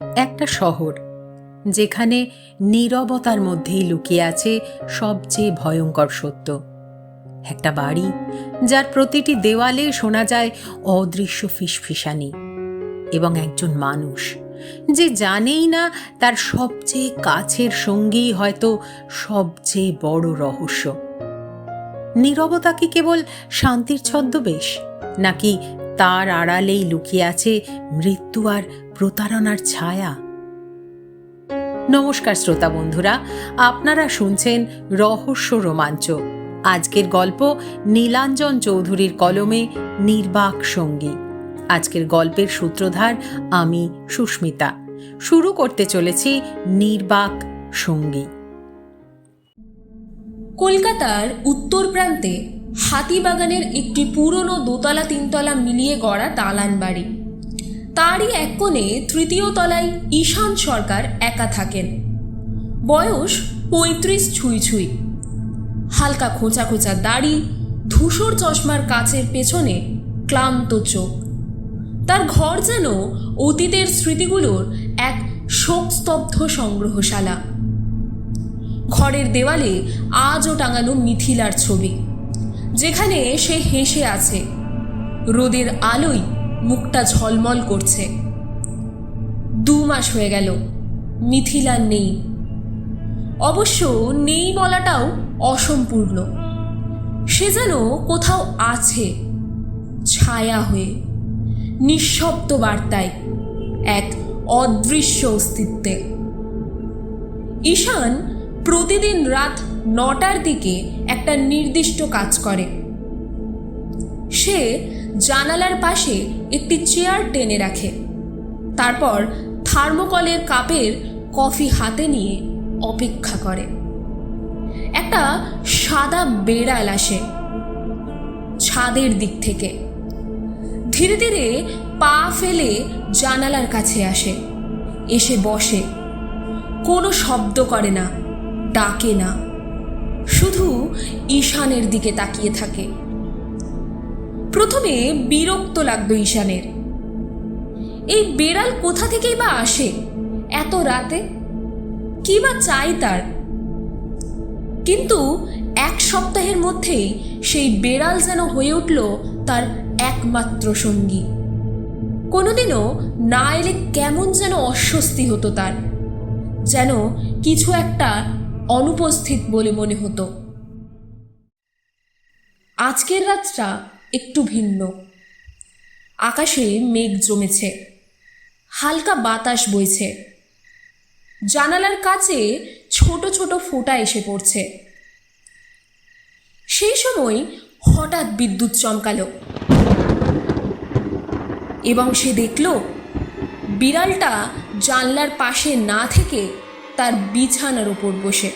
একটা শহর, যেখানে নীরবতার মধ্যেই লুকিয়ে আছে সবচেয়ে ভয়ঙ্কর সত্য। একটা বাড়ি, যার প্রতিটি দেওয়ালে শোনা যায় অদৃশ্য ফিসফিসানি এবং একজন মানুষ, যে জানেই না তার সবচেয়ে কাছের সঙ্গী হয়তো সবচেয়ে বড় রহস্য। নীরবতা কি কেবল শান্তির ছদ্মবেশ, নাকি তার আড়ালেই লুকিয়ে আছে মৃত্যু আর প্রতারণার ছায়া। নমস্কার শ্রোতা বন্ধুরা, আপনারা শুনছেন রহস্য রোমাঞ্চ। আজকের গল্প নীলাঞ্জন চৌধুরীর কলমে নির্বাক সঙ্গী। আজকের গল্পের সূত্রধার আমি সুস্মিতা। শুরু করতে চলেছি নির্বাক সঙ্গী। কলকাতার উত্তর প্রান্তে হাতিবাগানের একটি পুরনো দোতলা তিনতলা মিলিয়ে গড়া দালান বাড়ি। তারই এক কোণে তৃতীয় তলায় ঈশান সরকার একা থাকেন। বয়স পঁয়ত্রিশ ছুঁই ছুঁই। হালকা খোঁচা খোঁচা দাড়ি, ধূসর চশমার কাচের পেছনে ক্লান্ত চোখ। তার ঘর যেন অতীতের স্মৃতিগুলোর এক শোকস্তব্ধ সংগ্রহশালা। ঘরের দেওয়ালে আজও টাঙানো মিথিলার ছবি। যেখানে সে হেসে আছে। রোদের আলোয় মুখটা ঝলমল করছে। দু মাস হয়ে গেল, মিথিলা নেই। অবশ্য নেই বলাটাও অসম্পূর্ণ। সে যেন কোথাও আছে, ছায়া হয়ে, নিঃশব্দ বার্তায়, এক অদৃশ্য অস্তিত্বে। ঈশান প্রতিদিন রাত নটার দিকে একটা নির্দিষ্ট কাজ করে। সে জানালার পাশে একটি চেয়ার টেনে রাখে। তারপর থার্মোকলের কাপের কফি হাতে নিয়ে অপেক্ষা করে। একটা সাদা বেড়াল আসে ছাদের দিক থেকে। ধীরে ধীরে পা ফেলে জানালার কাছে আসে। এসে বসে। কোনো শব্দ করে না। ডাকে না। শুধু ঈশানের দিকে তাকিয়ে থাকে। প্রথমে বিরক্ত লাগতো ঈশানের। এই বেড়াল কোথা থেকেই বা আসে? এত রাতে? কি বা চাই তার? কিন্তু এক সপ্তাহের মধ্যেই সেই বেড়াল যেন হয়ে উঠল তার একমাত্র সঙ্গী। কোনোদিনও না এলে কেমন যেন অস্বস্তি হতো তার। যেন কিছু একটা অনুপস্থিত বলে মনে হতো। আজকের রাতটা একটু ভিন্ন। আকাশে মেঘ জমেছে, হালকা বাতাস বইছে। জানালার কাছে ছোট ছোট ফোঁটা এসে পড়ছে। সেই সময় হঠাৎ বিদ্যুৎ চমকালো এবং সে দেখল, বিড়ালটা জানলার পাশে না থেকে তার বিছানার ওপর বসে।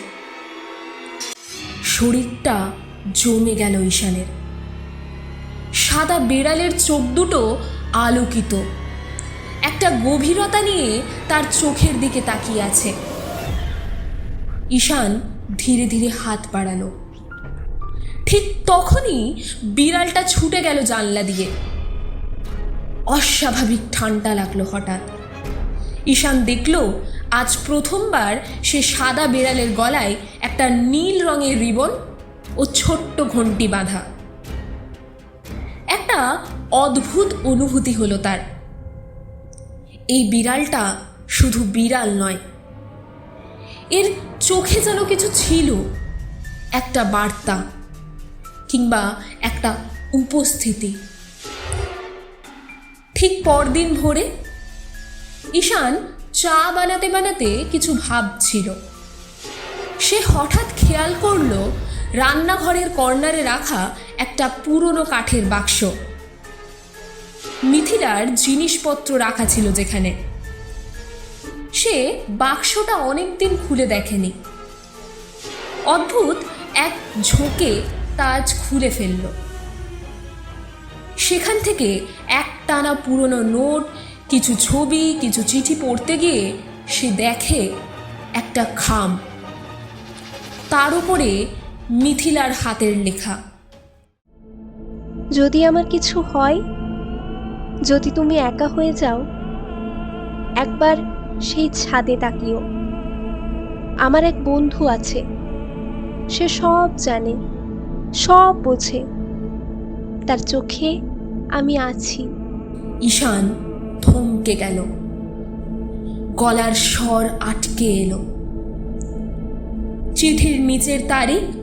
শরীরটা জমে গেল ঈশানের। সাদা বিড়ালের চোখ দুটো আলোকিত। একটা গভীরতা নিয়ে তার চোখের দিকে তাকিয়ে আছে। ঈশান ধীরে ধীরে হাত বাড়ালো। ঠিক তখনই বিড়ালটা ছুটে গেল জানলা দিয়ে। অস্বাভাবিক ঠান্ডা লাগল হঠাৎ। ঈশান দেখল আজ প্রথমবার সে সাদা বিড়ালের গলায় একটা নীল রঙের রিবন ও ছোট্ট ঘন্টি বাঁধা। একটা অদ্ভুত অনুভূতি হলো তার। এই বিড়ালটা শুধু বিড়াল নয়, এর চোখে যেন কিছু ছিল, একটা বার্তা কিংবা একটা উপস্থিতি। ঠিক পরদিন ভোরে ঈশান চা বানাতে বানাতে কিছু ভাবছিল। সে হঠাৎ খেয়াল করল, রান্নাঘরের কর্নারে রাখা একটা পুরনো কাঠের বাক্স। মিথিলার জিনিসপত্র রাখা ছিল যেখানে। সে বাক্সটা অনেকদিন খুলে দেখেনি। অদ্ভুত এক ঝোঁকে তাজ খুলে ফেলল। সেখান থেকে এক টানা পুরনো নোট কিছু ছবি কিছু চিঠি পড়তে গিয়ে সে দেখে একটা খাম। তার উপরে মিথিলার হাতের লেখা। যদি আমার কিছু হয় যদি তুমি একা হয়ে যাও একবার সেই ছাদে তাকিও। আমার এক বন্ধু আছে সে সব জানে সব বোঝে। তার চোখে আমি আছি। ঈশান থমকে গেল। গলার স্বর আটকে এলো। চিঠির নিচের তারিখ?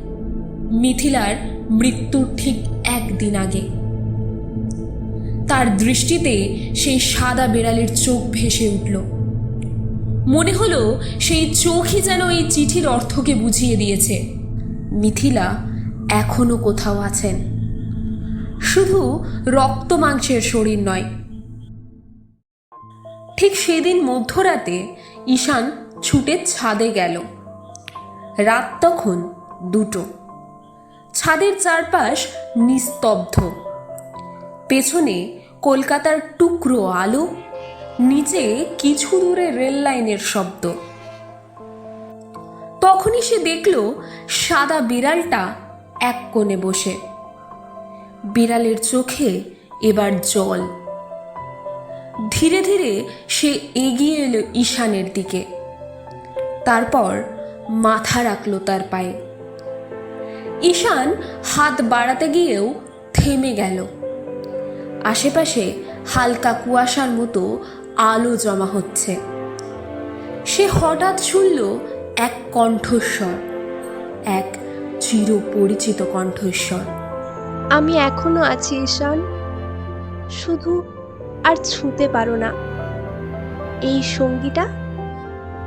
মিথিলার মৃত্যুর ঠিক একদিন আগে। তার দৃষ্টিতে সেই সাদা বেড়ালের চোখ ভেসে উঠল। মনে হলো সেই চোখই যেন এই চিঠির অর্থকে বুঝিয়ে দিয়েছে। মিথিলা এখনও কোথাও আছেন। শুধু রক্ত মাংসের শরীর নয় ঠিক সেদিন মধ্যরাতে ঈশান ছুটে ছাদে গেল। রাত তখন দুটো। ছাদের চারপাশ নিস্তব্ধ। পেছনে কলকাতার টুকরো আলো, নিচে কিছু দূরে রেল লাইনের শব্দ। তখনই সে দেখল সাদা বিড়ালটা এক কোণে বসে। বিড়ালের চোখে এবার জল। ধীরে ধীরে সে এগিয়ে এলো ঈশানের দিকে। তারপর মাথা রাখল তার পায়ে। ঈশান হাত বাড়াতে গিয়েও থেমে গেল। আশেপাশে হালকা কুয়াশার মতো আলো জমা হচ্ছে। সে হঠাৎ শুনল এক কণ্ঠস্বর, এক চিরপরিচিত কণ্ঠস্বর। আমি এখনও আছি, ঈশান। শুধু আর ছুঁতে পারো না। এই সঙ্গীটা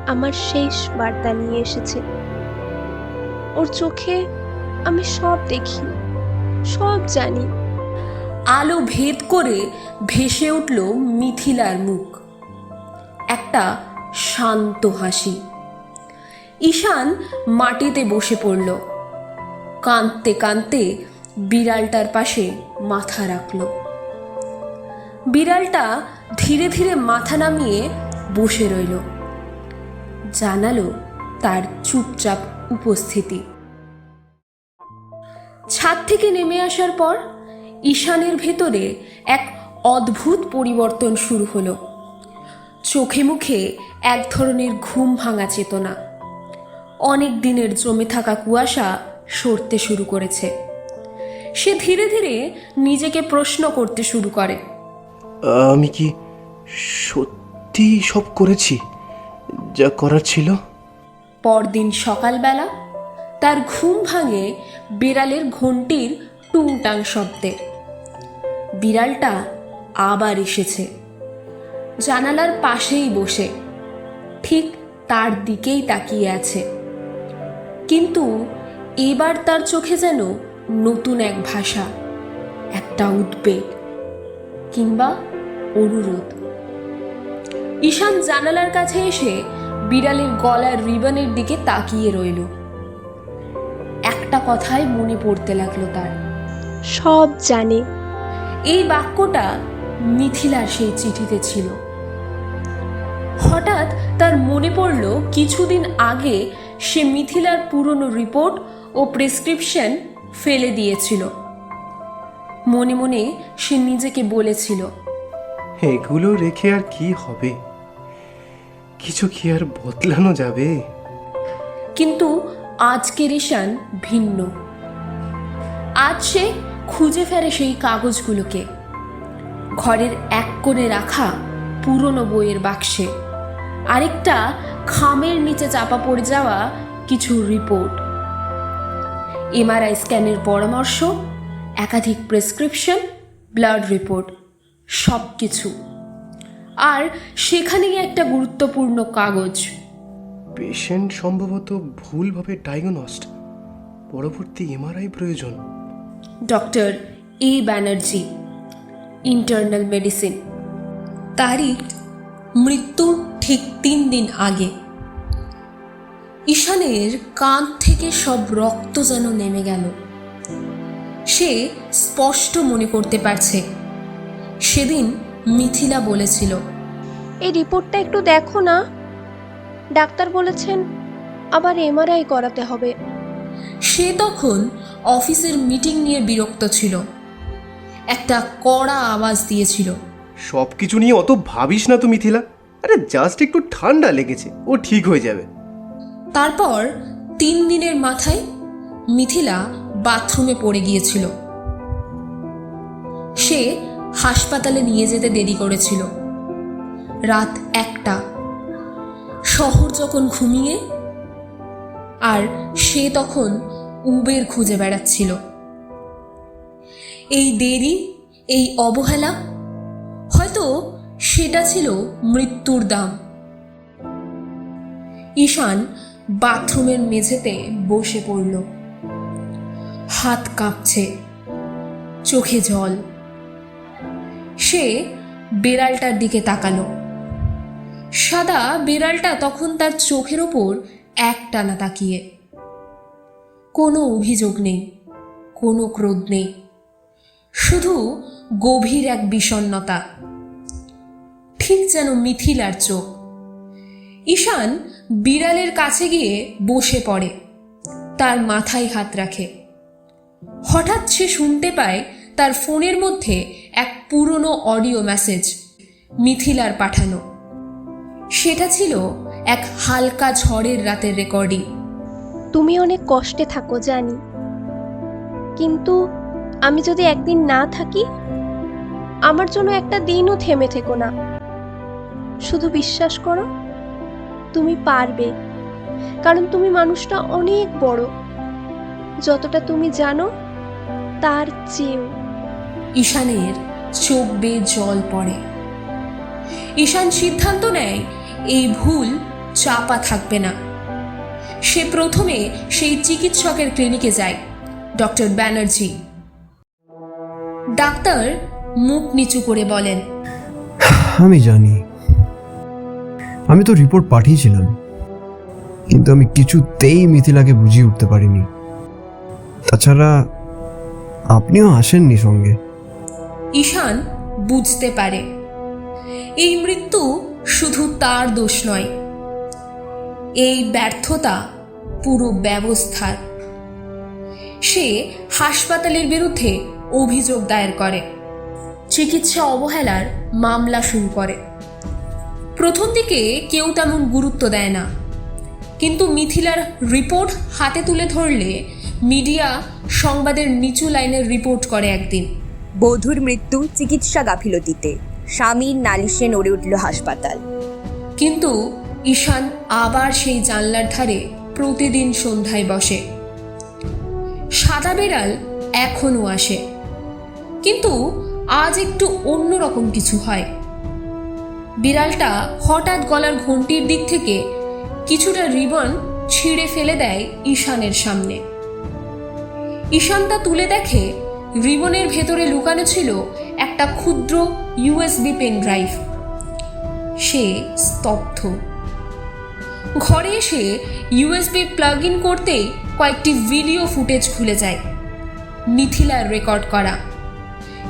আমার শেষ বার্তা নিয়ে এসেছে। ওর চোখে আমি সব দেখি, সব জানি। আলো ভেদ করে ভেসে উঠল মিথিলার মুখ। একটা শান্ত হাসি। ঈশান মাটিতে বসে পড়ল। কাঁদতে কাঁদতে বিড়ালটার পাশে মাথা রাখল। বিড়ালটা ধীরে ধীরে মাথা নামিয়ে বসে রইল। জানালো তার চুপচাপ উপস্থিতি। ছাদ থেকে নেমে আসার পর ঈশানের ভেতরে এক অদ্ভুত পরিবর্তন শুরু হলো। চোখে মুখে এক ধরনের ঘুম ভাঙা চেতনা। অনেক দিনের জমে থাকা কুয়াশা সরতে শুরু করেছে। সে ধীরে ধীরে নিজেকে প্রশ্ন করতে শুরু করে। আমি কি সত্যি সব করেছি? যা করার ছিল? পরদিন সকালবেলা তার ঘুম ভাঙে বিড়ালের ঘন্টির টুংটাং শব্দে। বিড়ালটা আবার এসেছে। জানালার পাশেই বসে, ঠিক তার দিকেই তাকিয়ে আছে। কিন্তু এবার তার চোখে যেন নতুন এক ভাষা, একটা উদ্বেগ, কিংবা অনুরোধ। ঈশান জানালার কাছে এসে বিড়ালের গলার রিবনের দিকে তাকিয়ে রইল। একটা কথাই মনে পড়তে লাগল তার। সব জানে। এই বাক্যটা মিথিলার সেই চিঠিতে ছিল। হঠাৎ তার মনে পড়ল কিছুদিন আগে সে মিথিলার পুরনো রিপোর্ট ও প্রেসক্রিপশন ফেলে দিয়েছিল। মনে মনে সে নিজেকে বলেছিল। এগুলো রেখে আর কি হবে? কিছু কি আর বদলানো যাবে? কিন্তু আজকের ঈশান ভিন্ন। আজ সে খুঁজে ফেরে সেই কাগজগুলোকে। ঘরের এক কোণে রাখা পুরনো বইয়ের বাক্সে। আরেকটা খামের নিচে চাপা পড়ে যাওয়া কিছু রিপোর্ট। এমআরআই স্ক্যানের পরামর্শ, একাধিক প্রেসক্রিপশন, ব্লাড রিপোর্ট। সব কিছু আর সেখানেই একটা গুরুত্বপূর্ণ কাগজ। পেশেন্ট সম্ভবত ভুলভাবে ডায়াগনস্ট পরবর্তী এমআরআই প্রয়োজন। Doctor A Banerjee internal medicine তারিখ মৃত্যুর ঠিক তিন দিন আগে। ঈশানের কাঁধ থেকে সব রক্ত যেন নেমে গেল। সে স্পষ্ট মনে করতে পারছে। সেদিন মিথিলা বলেছিল এই রিপোর্টটা একটু দেখো না। ডাক্তার বলেছেন আবার এমআরআই করাতে হবে। সে তখন অফিসের মিটিং নিয়ে বিরক্ত ছিল। একটা কড়া আওয়াজ দিয়েছিল সব কিছু নিয়ে অত ভাবিস না তো মিথিলা। আরে জাস্ট একটু ঠান্ডা লেগেছে ও ঠিক হয়ে যাবে। তারপর তিন দিনের মাথায় মিথিলা বাথরুমে পড়ে গিয়েছিল। সে হাসপাতালে নিয়ে যেতে দেরি করেছিল। রাত একটা। শহর যখন ঘুমিয়ে, আর সে তখন উবের খুঁজে বেড়াচ্ছিল। এই দেরি, এই অবহেলা, হয়তো সেটা ছিল মৃত্যুর দাম। ঈশান বাথরুমের মেঝেতে বসে পড়ল। হাত কাঁপছে। চোখে জল। সে বেড়ালটার দিকে তাকালো। সাদা বেড়ালটা তখন তার চোখের ওপর একটানা তাকিয়ে। কোনো অভিযোগ নেই, কোনো ক্রোধ নেই, শুধু গভীর এক বিষণ্ণতা। ঠিক যেন মিথিলার চোখ। ঈশান বিড়ালের কাছে গিয়ে বসে পড়ে, তার মাথায় হাত রাখে। হঠাৎ সে শুনতে পায় তার ফোনের মধ্যে এক পুরনো অডিও মেসেজ মিথিলার পাঠানো। সেটা ছিল এক হালকা ঝড়ের রাতের রেকর্ডিং। তুমি অনেক কষ্টে থাকো জানি। কিন্তু আমি যদি একদিন না থাকি আমার জন্য একটা দিনও থেমে থেকো না। শুধু বিশ্বাস করো তুমি পারবে। কারণ তুমি মানুষটা অনেক বড়। যতটা তুমি জানো তার চেয়েও। ঈশানের চোখ বেয়ে জল পড়ে। ঈশান সিদ্ধান্ত নেয়, এই ভুল চাপা থাকবে না। সে প্রথমে সেই চিকিৎসকের ক্লিনিকে যায়, ডক্টর ব্যানার্জি। ডাক্তার মুখ নিচু করে বলেন, আমি জানি। আমি তো রিপোর্ট পাঠিয়েছিলাম, কিন্তু আমি কিছুতেই মিথিলাকে বুঝিয়ে উঠতে পারিনি। তাছাড়া আপনিও আসেননি সঙ্গে। ঈশান বুঝতে পারে। এই মৃত্যু শুধু তার দোষ নয়, এই ব্যর্থতা পুরো ব্যবস্থার। সে হাসপাতালের বিরুদ্ধে অভিযোগ দায়ের করে, চিকিৎসা অবহেলার মামলা শুরু করে। প্রথম দিকে কেউ তেমন গুরুত্ব দেয় না, কিন্তু মিথিলার রিপোর্ট হাতে তুলে ধরলে মিডিয়া সংবাদের নিচু লাইনের রিপোর্ট করে একদিন। বধূর মৃত্যু চিকিৎসা গাফিলতিতে। স্বামীর নালিশে নড়ে উঠল হাসপাতাল। কিন্তু ঈশান আবার সেই জানলার ধারে প্রতিদিন সন্ধ্যায় বসে। সাদা বেড়াল এখনও আসে। কিন্তু আজ একটু অন্যরকম কিছু হয়। বিড়ালটা হঠাৎ গলার ঘন্টির দিক থেকে কিছুটা রিবন ছিঁড়ে ফেলে দেয় ঈশানের সামনে। ঈশান তা তুলে দেখে রিবনের ভেতরে লুকানো ছিল একটা ক্ষুদ্র ইউএসবি পেন ড্রাইভ। সে স্তব্ধ। ঘরে এসে ইউএসবি প্লাগ ইন করতেই কয়েকটি ভিডিও ফুটেজ খুলে যায়। মিথিলার রেকর্ড করা।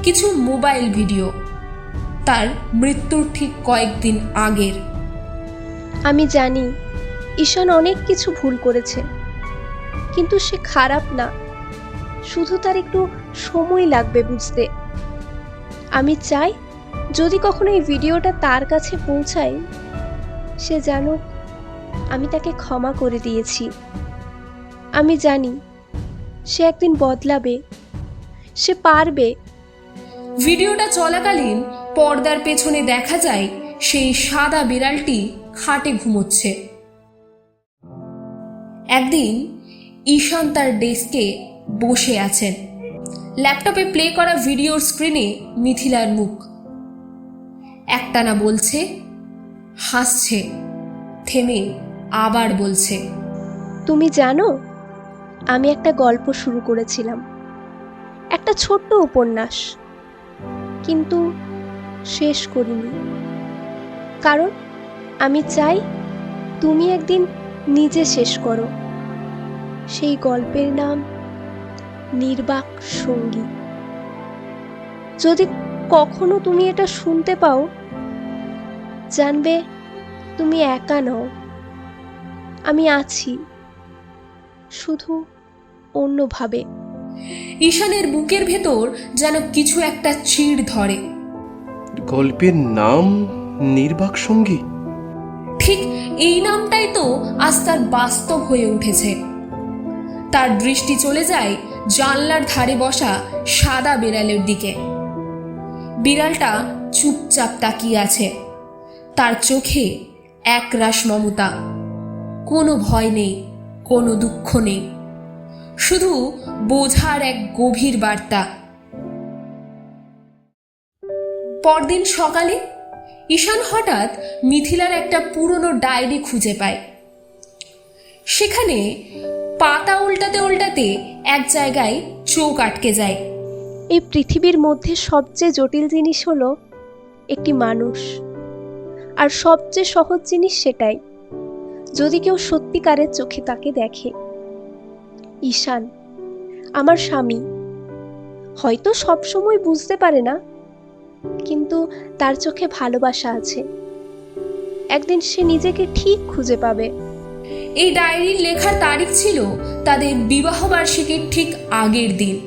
কিছু মোবাইল ভিডিও। তার মৃত্যুর ঠিক কয়েকদিন আগের। আমি জানি, ঈশান অনেক কিছু ভুল করেছে। কিন্তু সে খারাপ না। শুধু তার একটু সময় লাগবে বুঝতে। আমি চাই যদি কখনো এই ভিডিওটা তার কাছে পৌঁছায়, সে জানুক আমি তাকে ক্ষমা করে দিয়েছি। আমি জানি সে একদিন বদলাবে, সে পারবে। ভিডিওটা চলাকালীন পর্দার পেছনে দেখা যায় সেই সাদা বিড়ালটি খাটে ঘুমোচ্ছে। একদিন ঈশান তার ডেস্কে বসে আছেন। ল্যাপটপে প্লে করা ভিডিওর স্ক্রিনে মিথিলার মুখ। একটানা বলছে, হাসছে, থেমে আবার বলছে, তুমি জানো, আমি একটা গল্প শুরু করেছিলাম। একটা ছোট্ট উপন্যাস। কিন্তু শেষ করিনি। কারণ আমি চাই তুমি একদিন নিজে শেষ করো। সেই গল্পের নাম নির্বাক সঙ্গী। যদি কখনো তুমি এটা শুনতে পাও জানবে তুমি একা নও। আমি আছি শুধু অন্যভাবে। ঈশানের বুকের ভেতর যেন কিছু একটা চিড় ধরে। গল্পের নাম নির্বাক সঙ্গী? ঠিক এই নামটাই তো আজ তার বাস্তব হয়ে উঠেছে। তার দৃষ্টি চলে যায় জানলার ধারে বসা সাদা বিড়ালের দিকে। বিড়ালটা চুপচাপ তাকিয়ে আছে। তার চোখে একরাশ মমতা। কোনো ভয় নেই, কোনো দুঃখ নেই। শুধু বোঝার এক গভীর বার্তা। পরদিন সকালে ঈশান হঠাৎ মিথিলার একটা পুরনো ডায়েরি খুঁজে পায়। সেখানে পাতা উল্টাতে উল্টাতে এক জায়গায় চোখ আটকে যায়। এই পৃথিবীর মধ্যে সবচেয়ে জটিল জিনিস হলো একটি মানুষ। আর সবচেয়ে সহজ জিনিস সেটাই, যদি কেউ সত্যিকারের চোখে তাকে দেখে। ঈশান, আমার স্বামী। হয়তো সবসময় বুঝতে পারে না, কিন্তু তার চোখে ভালোবাসা আছে। একদিন সে নিজেকে ঠিক খুঁজে পাবে। এই ডায়েরির লেখার তারিখ ছিল তাদের বিবাহবার্ষিকীর ঠিক আগের দিন।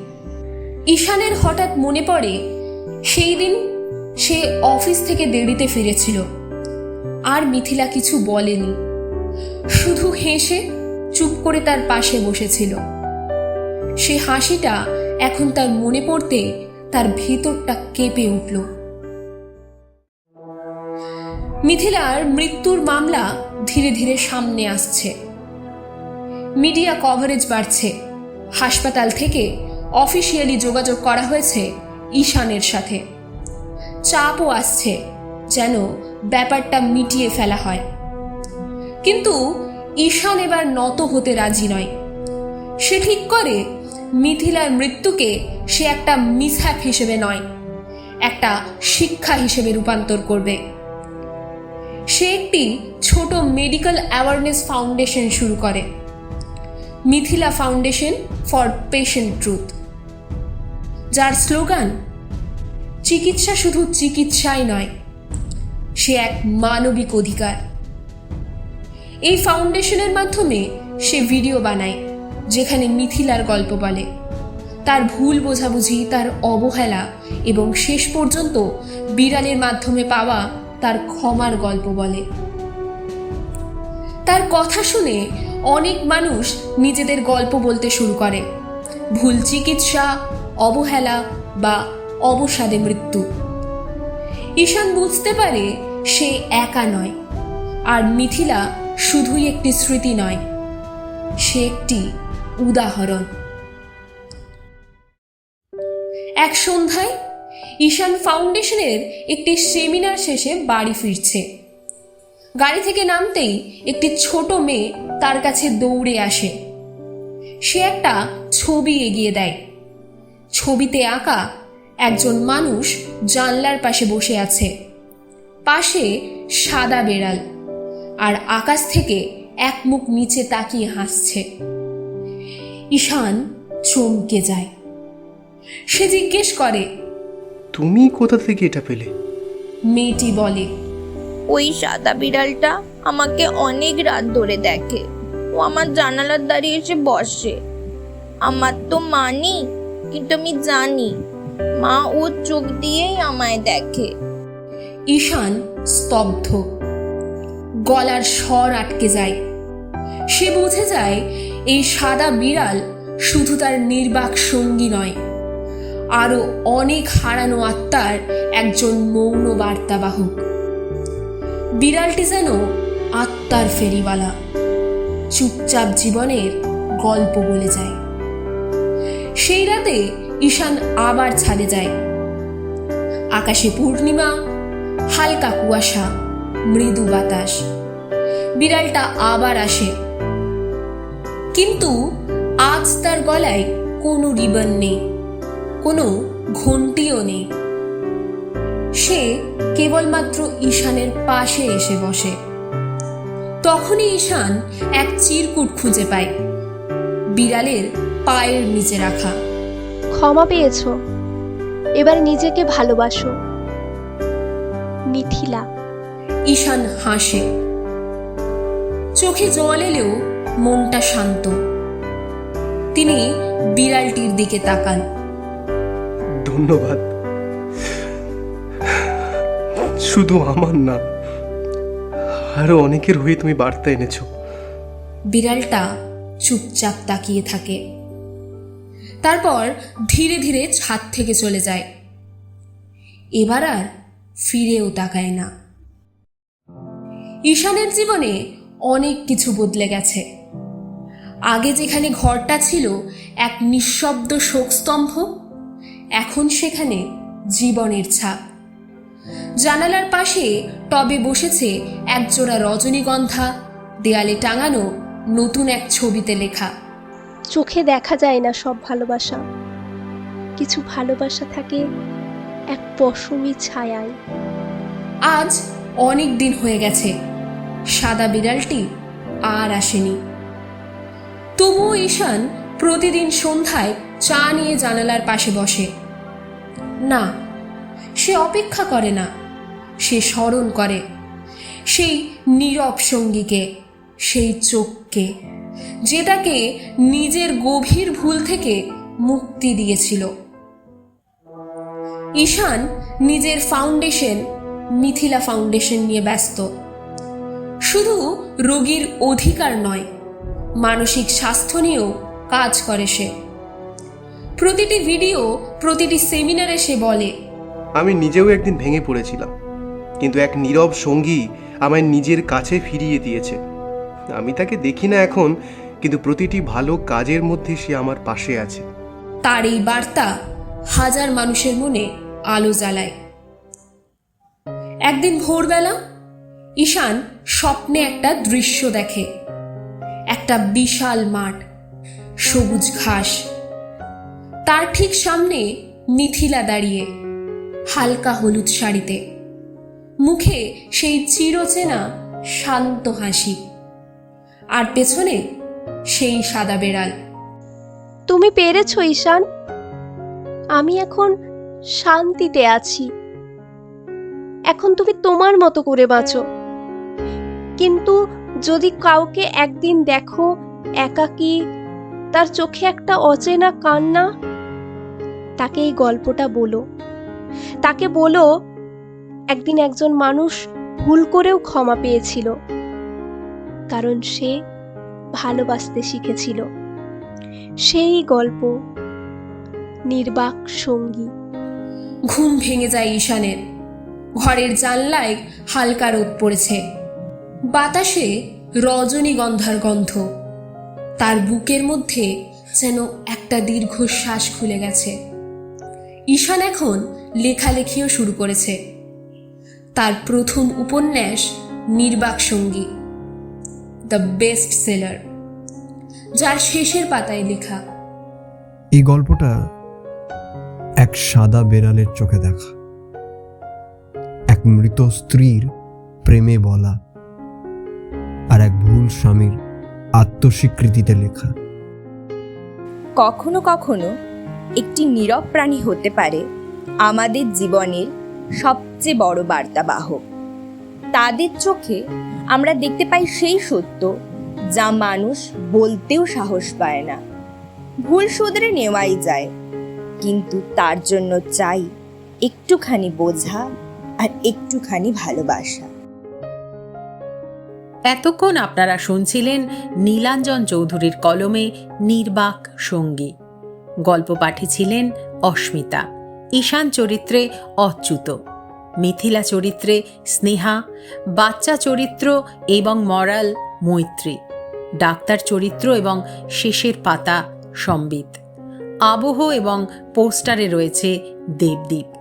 ঈশানের হঠাৎ মনে পড়ে, সেই দিন সে অফিস থেকে দেরিতে ফিরেছিল। আর মিথিলা কিছু বলেনি। শুধু হেসে চুপ করে তার পাশে বসেছিল। সে হাসিটা এখন তার মনে পড়তে তার ভিতরটা কেঁপে উঠল। মিথিলার মৃত্যুর মামলা ধীরে ধীরে সামনে আসছে। মিডিয়া কভারেজ বাড়ছে। হাসপাতাল থেকে অফিসিয়ালি যোগাযোগ করা হয়েছে ঈশানের সাথে। চাপও আসছে যেন ব্যাপারটা মিটিয়ে ফেলা হয়। কিন্তু ঈশান এবার নত হতে রাজি নয়। সে ঠিক করে মিথিলার মৃত্যুকে সে একটা মিসহ্যাপ হিসেবে নয়, একটা শিক্ষা হিসেবে রূপান্তর করবে। সে একটি ছোট মেডিকেল অ্যাওয়ারনেস ফাউন্ডেশন শুরু করে। Mithila foundation for patient truth যার স্লোগান চিকিৎসা শুধু চিকিৎসাই নয়, সে এক মানবিক অধিকার। এই ফাউন্ডেশনের মাধ্যমে সে ভিডিও বানায়, যেখানে মিথিলার গল্প বলে। তার ভুল বোঝাবুঝি, তার অবহেলা এবং শেষ পর্যন্ত বিড়ালের মাধ্যমে পাওয়া তার ক্ষমার গল্প বলে। তার কথা শুনে অনেক মানুষ নিজেদের গল্প বলতে শুরু করে। ভুল চিকিৎসা, অবহেলা বা অবসাদে মৃত্যু। ঈশান বুঝতে পারে সে একা নয়, আর মিথিলা শুধুই একটি স্মৃতি নয়, সে একটি উদাহরণ। এক সন্ধ্যায় ঈশান ফাউন্ডেশনের একটি সেমিনার শেষে বাড়ি ফিরছে। গাড়ি থেকে নামতেই একটি ছোট মেয়ে তার কাছে দৌড়ে আসে। সে একটা ছবি এগিয়ে দেয়। ছবিতে আঁকা একজন মানুষ জানলার পাশে বসে আছে। পাশে সাদা বেড়াল আর আকাশ থেকে এক মুখ নিচে তাকিয়ে হাসছে। ঈশান চমকে যায়। সে জিজ্ঞেস করে তুমি কোথা থেকে এটা পেলে? মেয়েটি বলে ওই সাদা বিড়ালটা আমাকে অনেক রাত ধরে দেখে। ও আমার জানালার দাঁড়িয়ে এসে বসে। আমার তো মানি কিন্তু আমি জানি মা ও চোখ দিয়েই আমায় দেখে। ঈশান স্তব্ধ। গলার স্বর আটকে যায়। সে বুঝে যায় এই সাদা বিড়াল শুধু তার নির্বাক সঙ্গী নয়। আরও অনেক হারানো আত্মার একজন মৌন বার্তাবাহক। বিড়ালটি যেন আত্মার ফেরিওয়ালা। চুপচাপ জীবনের গল্প বলে যায়। সেই রাতে ঈশান আবার ছাদে যায়। আকাশে পূর্ণিমা, হালকা কুয়াশা, মৃদু বাতাস। বিড়ালটা আবার আসে। কিন্তু আজ তার গলায় কোনো রিবন নেই। কোনো ঘন্টিও নেই। সে কেবলমাত্র ঈশানের পাশে এসে বসে। তখনই ঈশান এক চিরকুট খুঁজে পায় বিড়ালের পায়ের নিচে রাখা। ক্ষমা পেয়েছ এবার নিজেকে ভালোবাসো। মিথিলা। ঈশান হাসে। চোখে জল এলেও মনটা শান্ত। তিনি বিড়ালটির দিকে তাকান। ধন্যবাদ। শুধু আমার না, আরও অনেকের হয়ে তুমি বার্তা এনেছো। বিড়ালটা চুপচাপ তাকিয়ে থাকে। তারপর ধীরে ধীরে ছাদ থেকে চলে যায়। এবার আর ফিরেও তাকায় না। ঈশানের জীবনে অনেক কিছু বদলে গেছে। আগে যেখানে ঘরটা ছিল এক নিঃশব্দ শোকস্তম্ভ এখন সেখানে জীবনের ছাপ। জানালার পাশে টবে বসেছে একজোড়া রজনীগন্ধা দেয়ালে টাঙানো নতুন এক ছবিতে লেখা। চোখে দেখা যায় না সব ভালোবাসা। কিছু ভালোবাসা থাকে এক পশমি ছায়ায়। আজ অনেক দিন হয়ে গেছে সাদা বিড়ালটি আর আসেনি। তবুও ঈশান প্রতিদিন সন্ধ্যায় চা নিয়ে জানালার পাশে বসে। না, সে অপেক্ষা করে না, সে স্মরণ করে। সেই নীরব সঙ্গীকে, সেই চোখকে যে তাকে নিজের গভীর ভুল থেকে মুক্তি দিয়েছিল। ঈশান নিজের ফাউন্ডেশন, মিথিলা ফাউন্ডেশন নিয়ে ব্যস্ত। শুধু রোগীর অধিকার নয়, মানসিক স্বাস্থ্য নিয়েও কাজ করে সে। প্রতিটি ভিডিও প্রতিটি সেমিনারে সে বলে। আমি নিজেও একদিন ভেঙে পড়েছিলাম কিন্তু এক নীরব সঙ্গী আমায় নিজের কাছে ফিরিয়ে দিয়েছে। আমি তাকে দেখি না এখন কিন্তু প্রতিটি ভালো কাজের মধ্যে সে আমার পাশে আছে। তার এই বার্তা হাজার মানুষের মনে আলো জ্বালায়। একদিন ভোরবেলা ঈশান স্বপ্নে একটা দৃশ্য দেখে। একটা বিশাল মাঠ সবুজ ঘাস। তার ঠিক সামনে মিথিলা দাঁড়িয়ে, হালকা হলুদ শাড়িতে। মুখে সেই চিরচেনা শান্ত হাসি। আর পেছনে সেই সাদা বেড়াল। তুমি পেরেছ, ঈশান। আমি এখন শান্তিতে আছি। এখন তুমি তোমার মতো করে বাঁচো। কিন্তু যদি কাউকে একদিন দেখো একাকী তার চোখে একটা অচেনা কান্না। তাকে এই গল্পটা বলো। তাকে বলো, একদিন একজন মানুষ ভুল করেও ক্ষমা পেয়েছিল। কারণ সে ভালোবাসতে শিখেছিল। সেই গল্প, নির্বাক সঙ্গী। ঘুম ভেঙে যায় ঈশানের। ঘরের জানলায় হালকা রোদ পড়েছে। বাতাসে রজনীগন্ধার গন্ধ। তার বুকের মধ্যে যেন একটা দীর্ঘশ্বাস খুলে গেছে। ঈশান এখন লেখালেখিও শুরু করেছে। তার প্রথম উপন্যাস নির্বাক সঙ্গী দ্য বেস্ট সেলার যার শেষের পাতায় লেখা, এই গল্পটা এক সাদা বেড়ালের চোখে দেখা। এক মৃত স্ত্রীর প্রেমে বলা, আর এক ভুল স্বামীর আত্মস্বীকৃতিতে লেখা। কখনো কখনো একটি নীরব প্রাণী হতে পারে আমাদের জীবনের সবচেয়ে বড় বার্তাবাহক। তাদের চোখে আমরা দেখতে পাই সেই সত্য যা মানুষ বলতেও সাহস পায় না। ভুল শুধরে নেওয়াই যায়, কিন্তু তার জন্য চাই একটুখানি বোঝা আর একটুখানি ভালোবাসা। এতক্ষণ আপনারা শুনছিলেন নীলাঞ্জন চৌধুরীর কলমে নির্বাক সঙ্গী। গল্প পাঠিয়েছিলেন অস্মিতা। ঈশান চরিত্রে অচ্যুত। মিথিলা চরিত্রে স্নেহা। বাচ্চা চরিত্র এবং মরাল মৈত্রী। ডাক্তার চরিত্র এবং শেষের পাতা সম্বিত। আবহ এবং পোস্টারে রয়েছে দেবদীপ।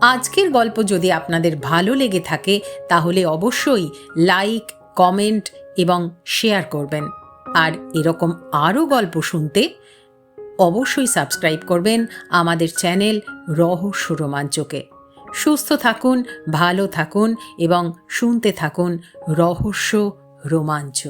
আজকের গল্প যদি আপনাদের ভালো লেগে থাকে, তাহলে অবশ্যই লাইক কমেন্ট এবং শেয়ার করবেন। আর এরকম আরও গল্প শুনতে অবশ্যই সাবস্ক্রাইব করবেন আমাদের চ্যানেল রহস্য রোমাঞ্চকে। সুস্থ থাকুন, ভালো থাকুন এবং শুনতে থাকুন রহস্য রোমাঞ্চ।